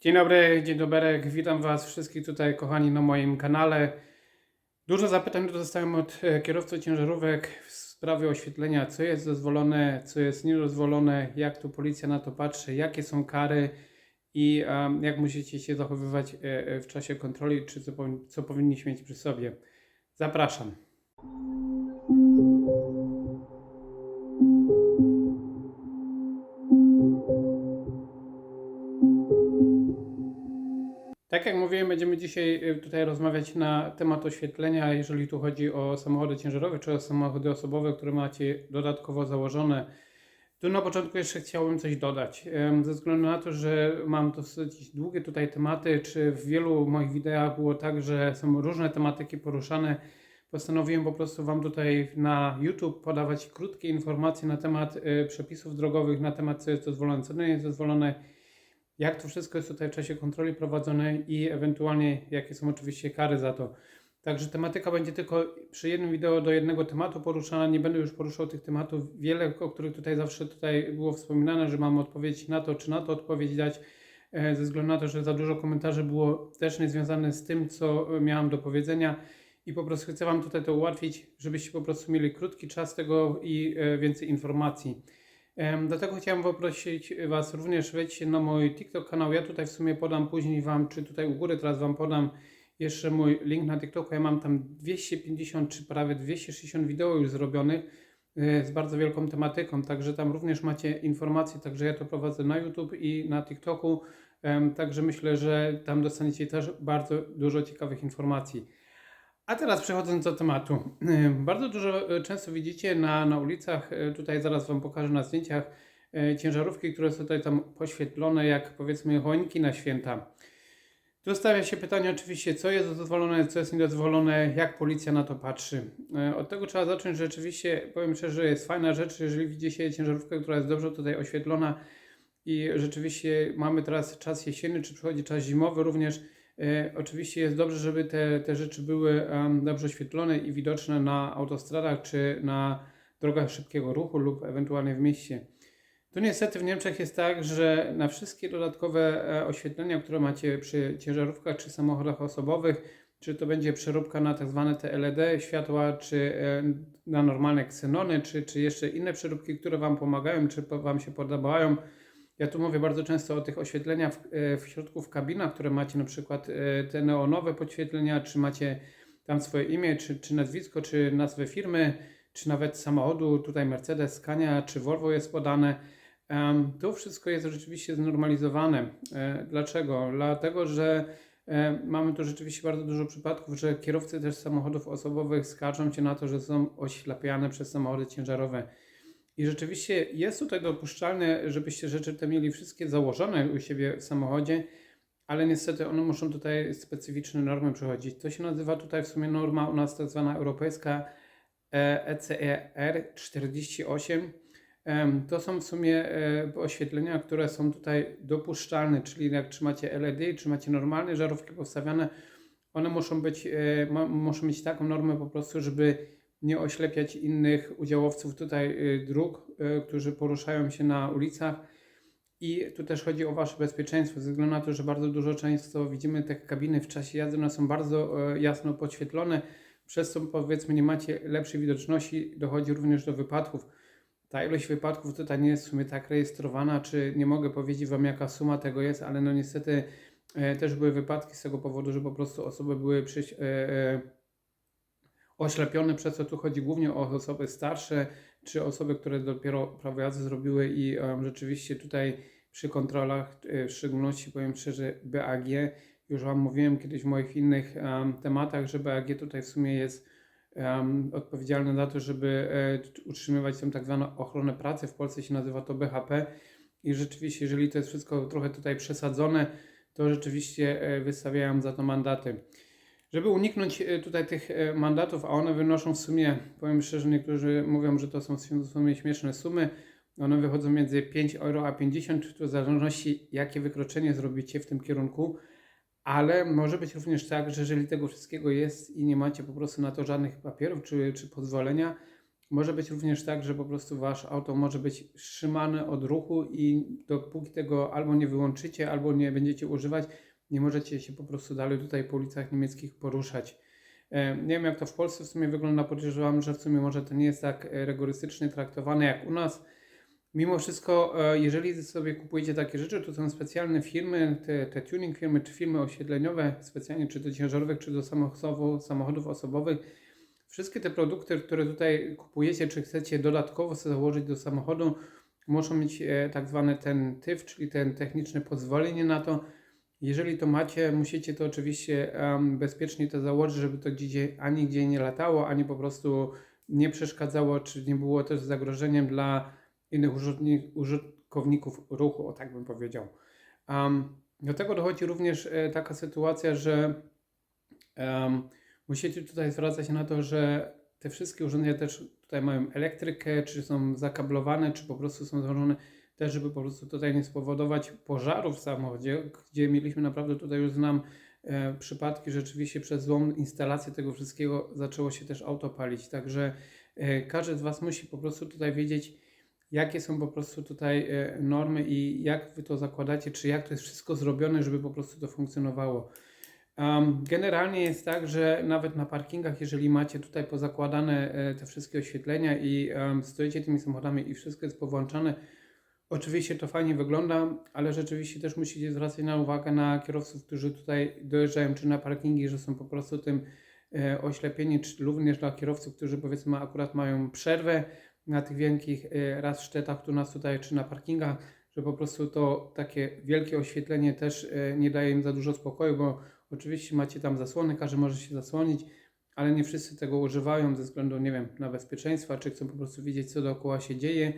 Dzień dobry, dzień dobry, witam Was wszystkich tutaj, kochani, na moim kanale. Dużo zapytań dostałem od e, kierowców ciężarówek w sprawie oświetlenia, co jest dozwolone, co jest niedozwolone, jak tu policja na to patrzy, jakie są kary i em, jak musicie się zachowywać e, e, w czasie kontroli, czy co, co powinniśmy mieć przy sobie. Zapraszam. Tak jak mówiłem, będziemy dzisiaj y, tutaj rozmawiać na temat oświetlenia, jeżeli tu chodzi o samochody ciężarowe czy o samochody osobowe, które macie dodatkowo założone. Tu na początku jeszcze chciałbym coś dodać. Ze względu na to, że mam dosyć długie tutaj tematy, czy w wielu moich wideach było tak, że są różne tematyki poruszane, postanowiłem po prostu Wam tutaj na YouTube podawać krótkie informacje na temat y, przepisów drogowych, na temat co jest dozwolone, co nie jest dozwolone jak to wszystko jest tutaj w czasie kontroli prowadzone i ewentualnie jakie są oczywiście kary za to. Także tematyka będzie tylko przy jednym wideo do jednego tematu poruszana. Nie będę już poruszał tych tematów wiele, o których tutaj zawsze tutaj było wspominane, że mamy odpowiedź na to, czy na to odpowiedź dać, e, ze względu na to, że za dużo komentarzy było też niezwiązane z tym, co miałam do powiedzenia. I po prostu chcę Wam tutaj to ułatwić, żebyście po prostu mieli krótki czas tego i e, więcej informacji. Dlatego chciałem poprosić Was również, wejdźcie na mój TikTok kanał. Ja tutaj w sumie podam później Wam, czy tutaj u góry teraz Wam podam jeszcze mój link na TikToku. Ja mam tam 250 czy prawie 260 wideo już zrobionych e, z bardzo wielką tematyką, także tam również macie informacje, także ja to prowadzę na YouTube i na TikToku, także myślę, że tam dostaniecie też bardzo dużo ciekawych informacji. A teraz przechodząc do tematu. Y, Bardzo dużo y, często widzicie na, na ulicach, y, tutaj zaraz Wam pokażę na zdjęciach, ciężarówki, które są tutaj tam poświetlone jak powiedzmy choinki na święta. Tu stawia się pytanie oczywiście, co jest dozwolone, co jest niedozwolone, jak policja na to patrzy. Od tego trzeba zacząć, rzeczywiście, powiem szczerze, jest fajna rzecz, jeżeli widzi się ciężarówkę, która jest dobrze tutaj oświetlona i rzeczywiście mamy teraz czas jesienny, czy przychodzi czas zimowy również, oczywiście jest dobrze, żeby te, te rzeczy były dobrze oświetlone i widoczne na autostradach czy na drogach szybkiego ruchu lub ewentualnie w mieście. Tu niestety w Niemczech jest tak, że na wszystkie dodatkowe e, oświetlenia, które macie przy ciężarówkach czy samochodach osobowych, czy to będzie przeróbka na tak zwane te LED światła, czy e, na normalne ksenony, czy, czy jeszcze inne przeróbki, które Wam pomagają, czy Wam się podobają, ja tu mówię bardzo często o tych oświetleniach w, e, w środku w kabinach, które macie na przykład e, te neonowe podświetlenia, czy macie tam swoje imię, czy, czy nazwisko, czy nazwę firmy, czy nawet samochodu, tutaj Mercedes, Scania, czy Volvo jest podane. To wszystko jest rzeczywiście znormalizowane. E, Dlaczego? Dlatego, że mamy tu rzeczywiście bardzo dużo przypadków, że kierowcy też samochodów osobowych skarżą się na to, że są oślepiane przez samochody ciężarowe. I rzeczywiście jest tutaj dopuszczalne, żebyście rzeczy te mieli wszystkie założone u siebie w samochodzie, ale niestety one muszą tutaj specyficzne normy przechodzić. To się nazywa tutaj w sumie norma u nas tak zwana europejska e, ECER 48. Em, To są w sumie e, oświetlenia, które są tutaj dopuszczalne, czyli jak trzymacie LED, trzymacie normalne żarówki postawione, one muszą być, e, muszą mieć taką normę po prostu, żeby nie oślepiać innych udziałowców tutaj y, dróg, y, którzy poruszają się na ulicach. I tu też chodzi o Wasze bezpieczeństwo, ze względu na to, że bardzo dużo często widzimy te kabiny w czasie jazdy, one są bardzo e, jasno podświetlone, przez co powiedzmy nie macie lepszej widoczności, dochodzi również do wypadków. Ta ilość wypadków tutaj nie jest w sumie tak rejestrowana, czy nie mogę powiedzieć Wam jaka suma tego jest, ale no niestety też były wypadki z tego powodu, że po prostu osoby były przyś, oślepione, przez co tu chodzi głównie o osoby starsze, czy osoby, które dopiero prawo jazdy zrobiły i em, rzeczywiście tutaj przy kontrolach, e, w szczególności powiem szczerze BAG, już Wam mówiłem kiedyś w moich innych em, tematach, że BAG tutaj w sumie jest em, odpowiedzialny za to, żeby e, utrzymywać tą tak zwaną ochronę pracy, w Polsce się nazywa to BHP i rzeczywiście, jeżeli to jest wszystko trochę tutaj przesadzone, to rzeczywiście e, wystawiają za to mandaty. Żeby uniknąć e, tutaj tych e, mandatów, a one wynoszą w sumie, powiem szczerze, niektórzy mówią, że to są w sumie śmieszne sumy. One wychodzą między 5 euro a 50, to w zależności jakie wykroczenie zrobicie w tym kierunku. Ale może być również tak, że jeżeli tego wszystkiego jest i nie macie po prostu na to żadnych papierów czy, czy pozwolenia, Może być również tak, że po prostu wasz auto może być wstrzymane od ruchu i dopóki tego albo nie wyłączycie, albo nie będziecie używać, nie możecie się po prostu dalej tutaj po ulicach niemieckich poruszać. E, Nie wiem jak to w Polsce w sumie wygląda, podejrzewam, że w sumie może to nie jest tak e, rygorystycznie traktowane jak u nas. Mimo wszystko, e, jeżeli sobie kupujecie takie rzeczy, to są specjalne firmy, te, te tuning firmy, czy firmy oświetleniowe, specjalnie czy do ciężarówek, czy do samochodów, osobowych. Wszystkie te produkty, które tutaj kupujecie, czy chcecie dodatkowo sobie założyć do samochodu, muszą mieć tak zwany ten TIF, czyli ten techniczne pozwolenie na to. Jeżeli to macie, musicie to oczywiście em, bezpiecznie to założyć, żeby to gdzie, ani gdzie nie latało, ani po prostu nie przeszkadzało, czy nie było też zagrożeniem dla innych użytkowni- użytkowników ruchu, o tak bym powiedział. Um, do tego dochodzi również e, taka sytuacja, że em, musicie tutaj zwracać na to, że te wszystkie urządzenia też tutaj mają elektrykę, czy są zakablowane, czy po prostu są złożone też, żeby po prostu tutaj nie spowodować pożarów w samochodzie, gdzie mieliśmy naprawdę tutaj już znam e, przypadki, rzeczywiście przez złą instalację tego wszystkiego zaczęło się też auto palić. Także e, każdy z Was musi po prostu tutaj wiedzieć, jakie są po prostu tutaj e, normy i jak Wy to zakładacie, czy jak to jest wszystko zrobione, żeby po prostu to funkcjonowało. Generalnie jest tak, że nawet na parkingach, jeżeli macie tutaj pozakładane e, te wszystkie oświetlenia i stoicie tymi samochodami i wszystko jest powłączane, oczywiście to fajnie wygląda, ale rzeczywiście też musicie zwracać na uwagę na kierowców, którzy tutaj dojeżdżają czy na parkingi, że są po prostu tym e, oślepieni, czy również dla kierowców, którzy powiedzmy akurat mają przerwę na tych wielkich e, raz sztetach tu nas tutaj, czy na parkingach, że po prostu to takie wielkie oświetlenie też e, nie daje im za dużo spokoju, bo Oczywiście macie tam zasłony, każdy może się zasłonić, ale nie wszyscy tego używają ze względu, nie wiem, na bezpieczeństwa, czy chcą po prostu wiedzieć, co dookoła się dzieje.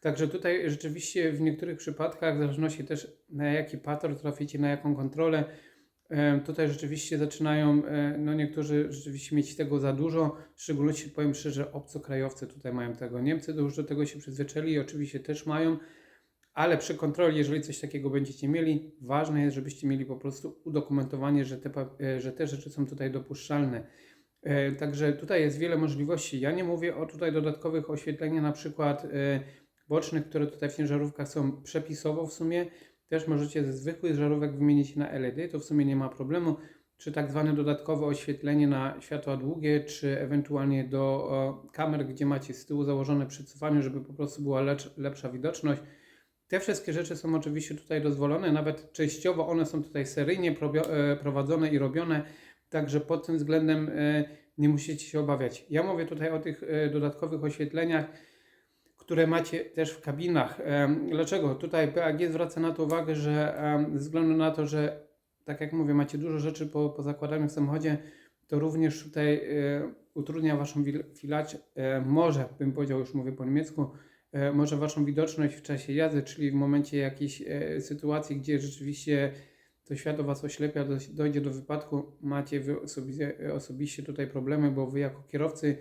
Także tutaj rzeczywiście w niektórych przypadkach, w zależności też na jaki patrol traficie, na jaką kontrolę, tutaj rzeczywiście zaczynają, e, no niektórzy rzeczywiście mieć tego za dużo, w szczególności powiem szczerze, obcokrajowcy tutaj mają tego. Niemcy to już do tego się przyzwyczaili i oczywiście też mają, ale przy kontroli, jeżeli coś takiego będziecie mieli, ważne jest, żebyście mieli po prostu udokumentowanie, że te, e, że te rzeczy są tutaj dopuszczalne. E, Także tutaj jest wiele możliwości. Ja nie mówię o tutaj dodatkowych oświetleniach, na przykład bocznych, które tutaj w ciężarówkach są przepisowo w sumie. Też możecie ze zwykłych żarówek wymienić na LED, to w sumie nie ma problemu. Czy tak zwane dodatkowe oświetlenie na światła długie, czy ewentualnie do kamer, gdzie macie z tyłu założone przy cofaniu, żeby po prostu była lepsza widoczność. Te wszystkie rzeczy są oczywiście tutaj dozwolone, nawet częściowo one są tutaj seryjnie e, prowadzone i robione, także pod tym względem e, nie musicie się obawiać. Ja mówię tutaj o tych e, dodatkowych oświetleniach, które macie też w kabinach. Dlaczego? Tutaj PAG zwraca na to uwagę, że ze względu na to, że tak jak mówię, macie dużo rzeczy po, po zakładaniu w samochodzie, to również tutaj e, utrudnia Waszą wil- filacz, e, może bym powiedział, już mówię po niemiecku, e, może Waszą widoczność w czasie jazdy, czyli w momencie jakiejś sytuacji, gdzie rzeczywiście to światło Was oślepia, do, dojdzie do wypadku, macie Wy osobiście, osobiście tutaj problemy, bo Wy jako kierowcy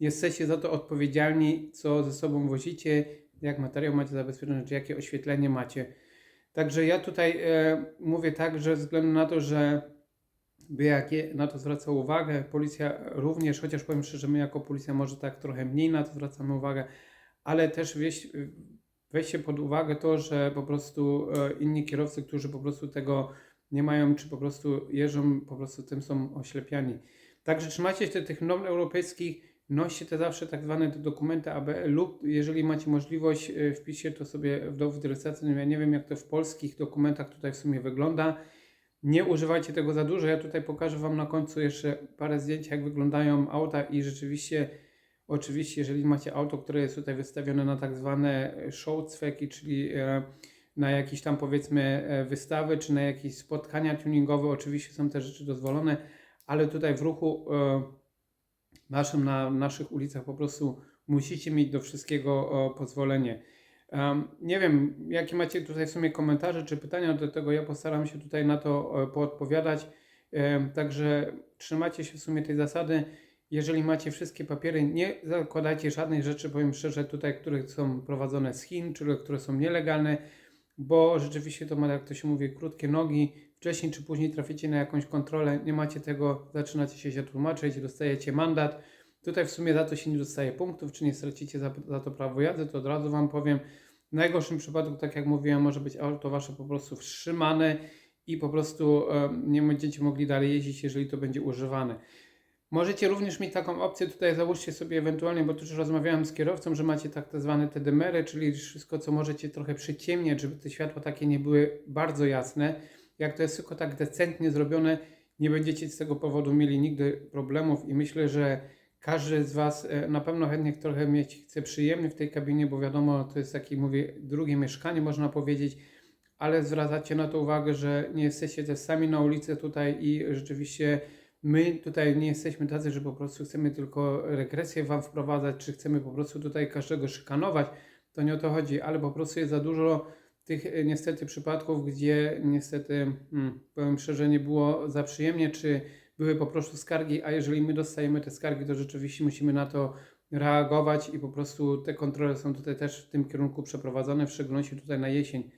jesteście za to odpowiedzialni, co ze sobą wozicie, jak materiał macie zabezpieczony, czy jakie oświetlenie macie. Także ja tutaj e, mówię tak, że ze względu na to, że BAG na to zwraca uwagę, policja również, chociaż powiem szczerze, my jako policja może tak trochę mniej na to zwracamy uwagę, ale też wieś, weźcie pod uwagę to, że po prostu e, inni kierowcy, którzy po prostu tego nie mają, czy po prostu jeżdżą, po prostu tym są oślepiani. Także trzymajcie się tych norm europejskich, noście te zawsze tak zwane dokumenty ABL lub jeżeli macie możliwość, e, wpiszcie to sobie w dowód rejestracyjny. Ja nie wiem jak to w polskich dokumentach tutaj w sumie wygląda. Nie używajcie tego za dużo. Ja tutaj pokażę Wam na końcu jeszcze parę zdjęć, jak wyglądają auta i rzeczywiście, oczywiście, jeżeli macie auto, które jest tutaj wystawione na tak zwane showcweki, czyli e, na jakieś tam powiedzmy e, wystawy, czy na jakieś spotkania tuningowe, oczywiście są te rzeczy dozwolone, ale tutaj w ruchu e, naszym, na naszych ulicach po prostu musicie mieć do wszystkiego pozwolenie. Nie wiem, jakie macie tutaj w sumie komentarze czy pytania do tego, ja postaram się tutaj na to e, poodpowiadać. Także trzymajcie się w sumie tej zasady. Jeżeli macie wszystkie papiery, nie zakładajcie żadnych rzeczy, powiem szczerze, tutaj, które są prowadzone z Chin, czyli które są nielegalne, bo rzeczywiście to ma, jak to się mówi, krótkie nogi. Wcześniej czy później traficie na jakąś kontrolę, nie macie tego, zaczynacie się, się tłumaczyć, dostajecie mandat. Tutaj w sumie za to się nie dostaje punktów, czy nie stracicie za, za to prawo jazdy, to od razu Wam powiem. W najgorszym przypadku, tak jak mówiłem, może być auto Wasze po prostu wstrzymane i po prostu nie będziecie mogli dalej jeździć, jeżeli to będzie używane. Możecie również mieć taką opcję, tutaj załóżcie sobie ewentualnie, bo już rozmawiałem z kierowcą, że macie tak zwane te demery, czyli wszystko, co możecie trochę przyciemniać, żeby te światła takie nie były bardzo jasne. Jak to jest tylko tak decentnie zrobione, nie będziecie z tego powodu mieli nigdy problemów i myślę, że każdy z Was e, na pewno chętnie trochę mieć chce przyjemny w tej kabinie, bo wiadomo, to jest takie, mówię, drugie mieszkanie, można powiedzieć, ale zwracacie na to uwagę, że nie jesteście też sami na ulicy tutaj i rzeczywiście my tutaj nie jesteśmy tacy, że po prostu chcemy tylko regresję Wam wprowadzać, czy chcemy po prostu tutaj każdego szykanować, to nie o to chodzi, ale po prostu jest za dużo tych e, niestety przypadków, gdzie niestety, hmm, powiem szczerze, nie było za przyjemnie, czy były po prostu skargi, a jeżeli my dostajemy te skargi, to rzeczywiście musimy na to reagować i po prostu te kontrole są tutaj też w tym kierunku przeprowadzone, w szczególności tutaj na jesień.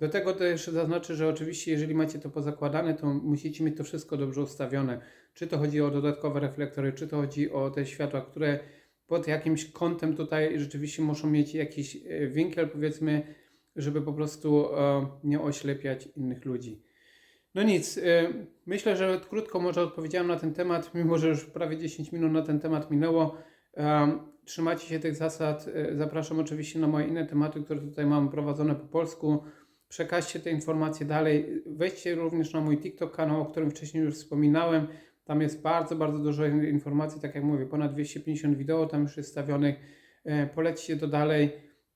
Do tego jeszcze zaznaczę, że oczywiście jeżeli macie to pozakładane, to musicie mieć to wszystko dobrze ustawione. Czy to chodzi o dodatkowe reflektory, czy to chodzi o te światła, które pod jakimś kątem tutaj rzeczywiście muszą mieć jakiś e, winkiel, powiedzmy, żeby po prostu e, nie oślepiać innych ludzi. No nic, y, myślę, że krótko może odpowiedziałem na ten temat, mimo że już prawie 10 minut na ten temat minęło. Um, Trzymajcie się tych zasad. Zapraszam oczywiście na moje inne tematy, które tutaj mam prowadzone po polsku. Przekażcie te informacje dalej. Wejdźcie również na mój TikTok kanał, o którym wcześniej już wspominałem. Tam jest bardzo, bardzo dużo informacji, tak jak mówię, ponad 250 wideo tam już jest stawionych. E, Polećcie to dalej.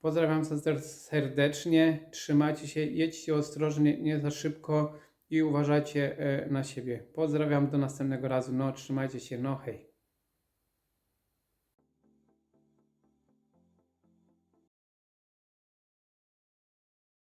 Pozdrawiam serdecznie. Trzymajcie się, jedźcie ostrożnie, nie za szybko i uważajcie e, na siebie. Pozdrawiam do następnego razu. No, trzymajcie się. No, hej.